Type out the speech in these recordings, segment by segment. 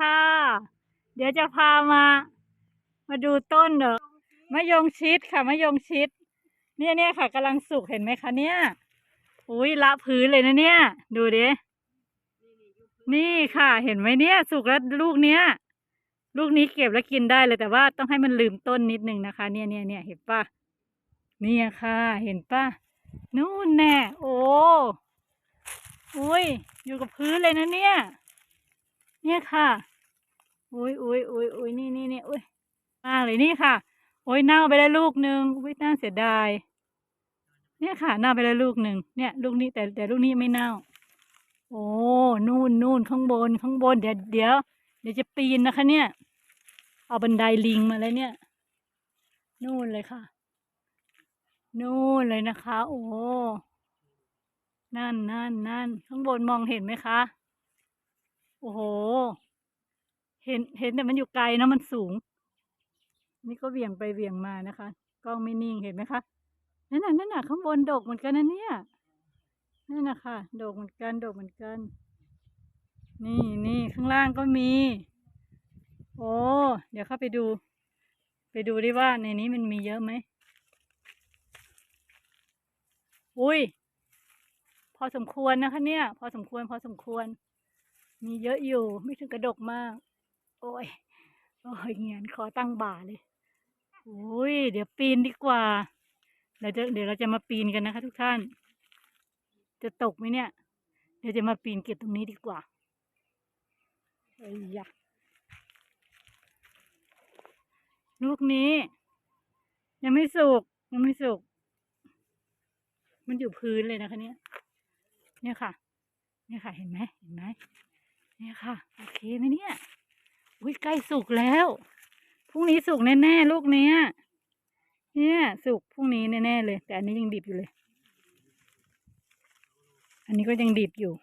ค่ะ เดี๋ยวจะพามา มาดูต้นเดอะมะยงชิดค่ะมะยงชิด เนี่ยเนี่ยค่ะกำลังสุกเห็นไหมคะเนี่ย อุ้ยละพื้นเลยนะเนี่ย ดูดินี่ค่ะ เห็นไหมเนี่ย สุกแล้วลูกเนี้ย ลูกนี้เก็บแล้วกินได้เลยแต่ว่าต้องให้มันลืมต้นนิดนึงนะคะ เนี่ยเนี่ยเนี่ยเห็นปะเนี่ยค่ะ เห็นปะนู่นแน่โอ้อุ้ยอยู่กับพื้นเลยนะเนี่ย เนี่ยค่ะ อุ้ยอุ้ยอุ้ยอุ้ยนี่นี่นี่อุ้ยมากเลยนี่ค่ะ โอ้ยเน่าไปแล้ลูกหนึ่งอุ้ยน่าเสียดาย เนี่ยค่ะเน่าไปแล้ลูกหนึ่งเนี่ย ลูกนี้แต่แต่ลูกนี้ไม่เน่า โอ้นู่นนู่นข้างบนข้างบนเดี๋ยวเดี๋ยวเดี๋ยวจะปีนนะคะ เนี่ย เอาบันไดลิงมาเลยเนี่ย นู่นเลยค่ะ นู่นเลยนะคะ โอ้นั่นนั่นนั่นข้างบนมองเห็นไหมคะ โอ้โห เห็นเห็นแต่มันอยู่ไกลนะมันสูง นี่ก็เวียงไปเวียงมานะคะ กล้องไม่นิ่งเห็นไหมคะนั่นน่ะนั่นน่ะข้างบนดกเหมือนกันนะเนี่ยนั่นนะคะดกเหมือนกันดกเหมือนกัน นี่นี่ข้างล่างก็มี โอ้เดี๋ยวเข้าไปดู ไปดูดิว่าในนี้มันมีเยอะไหมอุ้ยพอสมควรนะคะเนี่ย พอสมควรพอสมควร มีเยอะอยู่ไม่ถึงกระดกมาก โอ้ย โอ้ยเงียนขอตั้งบ่าเลย โอ้ย เดี๋ยวปีนดีกว่า เราจะเดี๋ยวเราจะมาปีนกันนะคะ ทุกท่าน จะตกไหมเนี่ย เดี๋ยวจะมาปีนเก็บตรงนี้ดีกว่าเอ้ยยะลูกนี้ ยังไม่สุกยังไม่สุก มันอยู่พื้นเลยนะคะเนี่ย เนี่ยค่ะ เนี่ยค่ะ เห็นไหมเห็นไหมเนี่ยค่ะ โอเคไหมเนี่ย อุ้ยใกล้สุกแล้ว พรุ่งนี้สุกแน่ๆลูกเนี้ย เนี่ย สุกพรุ่งนี้แน่ๆเลย แต่อันนี้ยังดิบอยู่เลย อันนี้ก็ยังดิบอยู่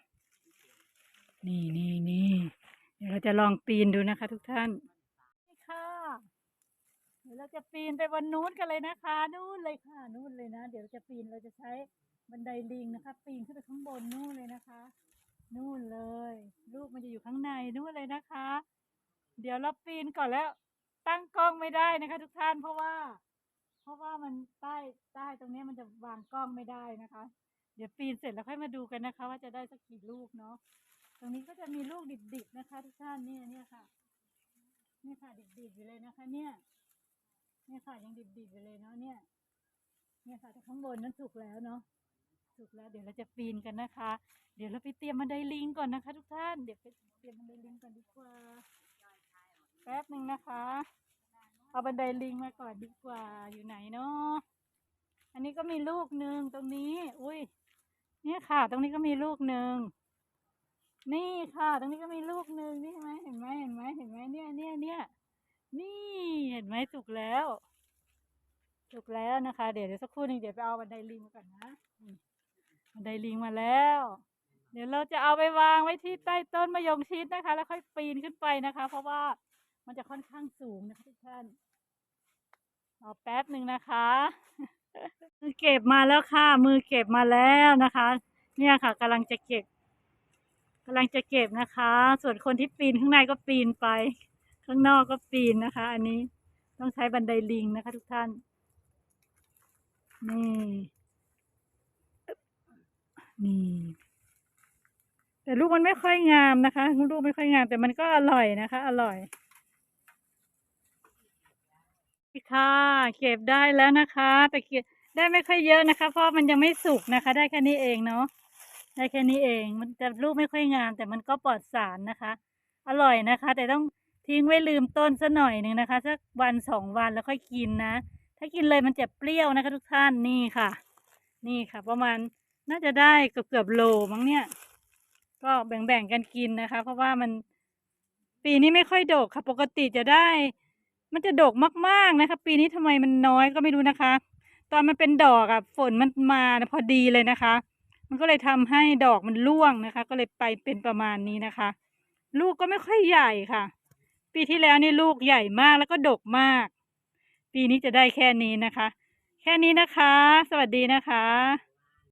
นี่นี่นี่เดี๋ยวเราจะลองปีนดูนะคะ ทุกท่านนี่ค่ะเดี๋ยวเราจะปีนไปบนนู้นกันเลยนะคะนู่นเลยค่ะนู่นเลยนะ เดี๋ยวจะปีนเราจะใช้บันไดลิงนะคะ ปีนขึ้นไปข้างบนนู่นเลยนะคะ นู่นเลย ลูกมันจะอยู่ข้างในนู่นเลยนะคะ เดี๋ยวเราปีนก่อนแล้ว ตั้งกล้องไม่ได้นะคะ ทุกท่านเพราะว่า เพราะว่ามันใต้ใต้ตรงนี้มันจะวางกล้องไม่ได้นะคะ เดี๋ยวปีนเสร็จแล้วค่อยมาดูกันนะคะ ว่าจะได้สักกี่ลูกเนาะตรงนี้ก็จะมีลูกดิบๆนะคะ ทุกท่านเนี่ยเนี่ยค่ะนี่ค่ะดิบๆอยู่เลยนะคะ เนี่ยเนี่ยค่ะยังดิบๆอยู่เลยเนาะเนี่ย เนี่ยค่ะแต่ข้างบนนั้นสุกแล้วเนาะสุกแล้วเดี๋ยวเราจะปีนกันนะคะ เดี๋ยวเราไปเตรียมบันไดลิงก่อนนะคะ ทุกท่าน เดี๋ยวไปเตรียมบันไดลิงก่อนดีกว่า ป๊บหนึ่งนะคะ เอาบันไดลิงมาก่อนดีกว่าอยู่ไหนเนาะอันนี้ก็มีลูกหนึ่งตรงนี้ อุ้ยเนี่ยค่ะ ตรงนี้ก็มีลูกหนึ่งนี่ค่ะ ตรงนี้ก็มีลูกหนึ่งนี่เห็นไหมเห็นไหมเห็นไหมเห็นไหมเนี่ยเนี่ยเนี่ยนี่เห็นไหมสุกแล้วสุกแล้วนะคะ เดี๋ยวเดี๋ยวสักครู่หนึ่งเดี๋ยวไปเอาบันไดลิงมาก่อนนะบันไดลิงมาแล้ว เดี๋ยวเราจะเอาไปวางไว้ที่ใต้ต้นมะยงชิดนะคะ แล้วค่อยปีนขึ้นไปนะคะ เพราะว่า มันจะค่อนข้างสูงนะคะทุกท่านรอแป๊บหนึ่งนะคะ มือเก็บมาแล้วค่ะ มือเก็บมาแล้วนะคะ เนี่ยค่ะกำลังจะเก็บกำลังจะเก็บนะคะ ส่วนคนที่ปีนข้างในก็ปีนไป ข้างนอกก็ปีนนะคะ อันนี้ต้องใช้บันไดลิงนะคะ ทุกท่าน นี่นี่แต่ลูกมันไม่ค่อยงามนะคะลูกไม่ค่อยงามแต่มันก็อร่อยนะคะ อร่อย นี่ค่ะ เก็บได้แล้วนะคะ แต่เก็บได้ไม่ค่อยเยอะนะคะ เพราะมันยังไม่สุกนะคะ ได้แค่นี้เองเนาะได้แค่นี้เอง มันจะลูกไม่ค่อยงาม แต่มันก็ปลอดสารนะคะ อร่อยนะคะ แต่ต้องทิ้งไว้ลืมต้นสักหน่อยหนึ่งนะคะสักวันสองวันแล้วค่อยกินนะ ถ้ากินเลยมันจะเปรี้ยวนะคะ ทุกท่านนี่ค่ะ นี่ค่ะ ประมาณน่าจะได้เกือบเกือบโลมั้งเนี่ย ก็แบ่งๆกันกินนะคะ เพราะว่ามันปีนี้ไม่ค่อยโดกค่ะ ปกติจะได้ มันจะดกมากๆนะคะ ปีนี้ทำไมมันน้อยก็ไม่รู้นะคะ ตอนมันเป็นดอกอะฝนมันมาพอดีเลยนะคะ มันก็เลยทำให้ดอกมันร่วงนะคะ ก็เลยไปเป็นประมาณนี้นะคะ ลูกก็ไม่ค่อยใหญ่ค่ะ ปีที่แล้วนี่ลูกใหญ่มากแล้วก็ดกมาก ปีนี้จะได้แค่นี้นะคะ แค่นี้นะคะ สวัสดีนะคะ